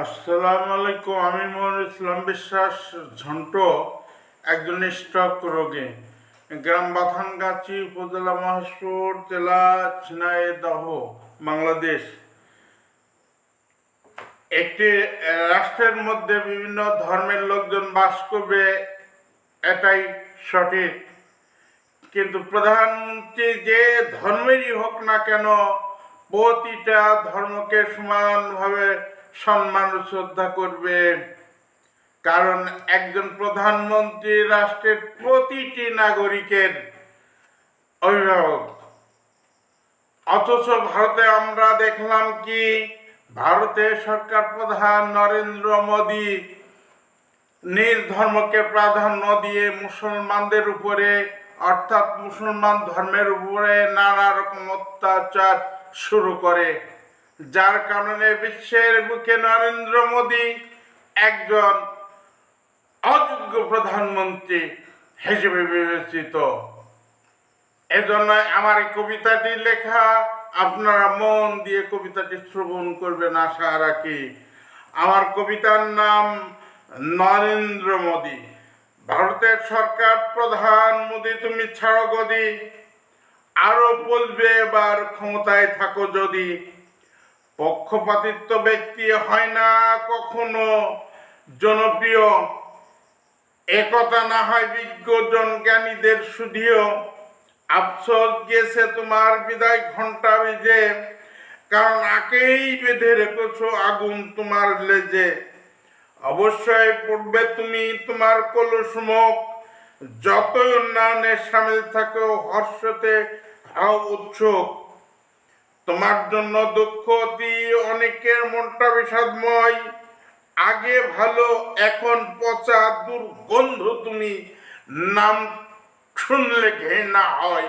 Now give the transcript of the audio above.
আসসালামু আলাইকুম, আমি মোহন ইসলাম বিশ্বাস, ঝন্ট, একজন স্টক রোগী। গ্রাম বাথানগাছি উপজেলা মহেশপুর, জেলা ঝিনাইদহ, বাংলাদেশ। একটি রাষ্ট্রের মধ্যে বিভিন্ন ধর্মের লোকজন বাস করবে, এটাই সঠিক। কিন্তু প্রধানমন্ত্রী যে ধর্মেরই হোক না কেন, প্রতিটা ধর্মকে সমানভাবে সম্মান শ্রদ্ধা করবে কারণ একজন প্রধানমন্ত্রী রাষ্ট্রের প্রতিটি নাগরিকের অভিভাবক। অথচ ভারতে আমরা দেখলাম কি, ভারতের সরকার প্রধান নরেন্দ্র মোদী নিজ ধর্মকে প্রাধান্য দিয়ে মুসলমানদের উপরে, অর্থাৎ মুসলমান ধর্মের উপরে নানা রকম অত্যাচার শুরু করে। যার কারণে বিশ্বের বুকে নরেন্দ্র মোদী একজন অযোগ্য প্রধানমন্ত্রী হিসেবে বিবেচিত। এজন্য আমার কবিতাটি লেখা, আপনারা মন দিয়ে কবিতাটি শ্রবণ করবেন আশা রাখি। আমার কবিতার নাম নরেন্দ্র মোদী। ভারতের সরকার, প্রধান মোদী, তুমি ছাড়ো গদি। আরও বলবে এবার, ক্ষমতায় থাকো যদি। পক্ষপাতিত্ব ব্যক্তি হয় না কখনো। জনপ্রিয়। একতা না হয় বিজ্ঞজন জ্ঞানীদের শুধিও। আফসোস গেছে তোমার বিদায় ঘণ্টা বেজে। কারণ আকেই বেঁধে রেখেছো আগুন তোমার লেজে। অবশ্যই পড়বে তুমি তোমার কলুষ মুখ যতই উন্নয়নে সামিল থাকো হর্ষতে হাও উৎসুক। তোমার জন্য দুঃখ অতি অনেকের মনটা বিষাদময়। আগে ভালো, এখন পচা, দুর্গন্ধ তুমি নাম শুনলে ঘেনা হয়।